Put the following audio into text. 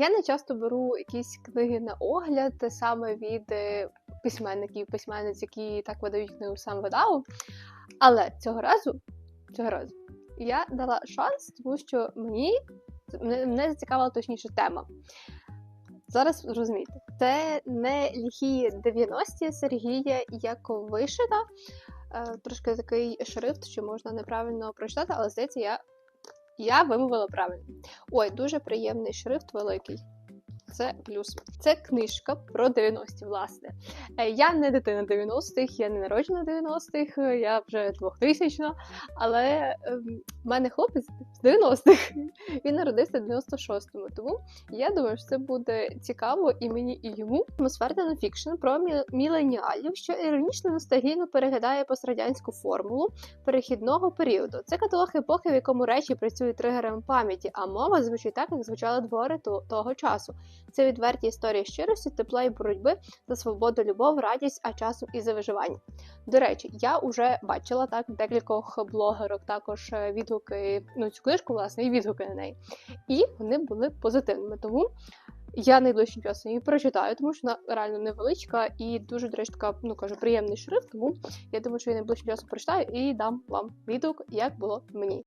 Я не часто беру якісь книги на огляд, саме від е, письменників, письменниць, які так видають книгу сам видав. Але цього разу, цього разу я дала шанс, тому що мені мене, зацікавила точніше тема. Зараз зрозумійте, це не ліхі 90-ті Сергія Яковишина. Е, трошки такий шрифт, що можна неправильно прочитати, але здається, я, я вимовила правильно. Ой, дуже приємний шрифт великий. Це плюс. Це книжка про 90-ті, власне. Е, Я не дитина 90-х, я не народжена 90-х, е, я вже 2000 але ем, в мене хлопець з 90-х. Він народився в 96-му. Тому я думаю, що це буде цікаво і мені, і йому. Атмосферний нонфікшн про міленіалів, що іронічно ностальгійно переглядає пострадянську формулу перехідного періоду. Це каталог епохи, в якому речі працюють тригером пам'яті, а мова звучить так, як звучали твори то- того часу. Це відверті історії щирості, тепла і боротьби за свободу, любов, радість, а часом і за виживання. До речі, я вже бачила так декількох блогерок, також е, відгуки, ну цю книжку, власне, і відгуки на неї. І вони були позитивними. Тому я найближчим часом її прочитаю, тому що вона реально невеличка і дуже, до речі, така, ну кажу, приємний шрифт. Тому я думаю, що я найближчим часом прочитаю і дам вам відгук, як було мені.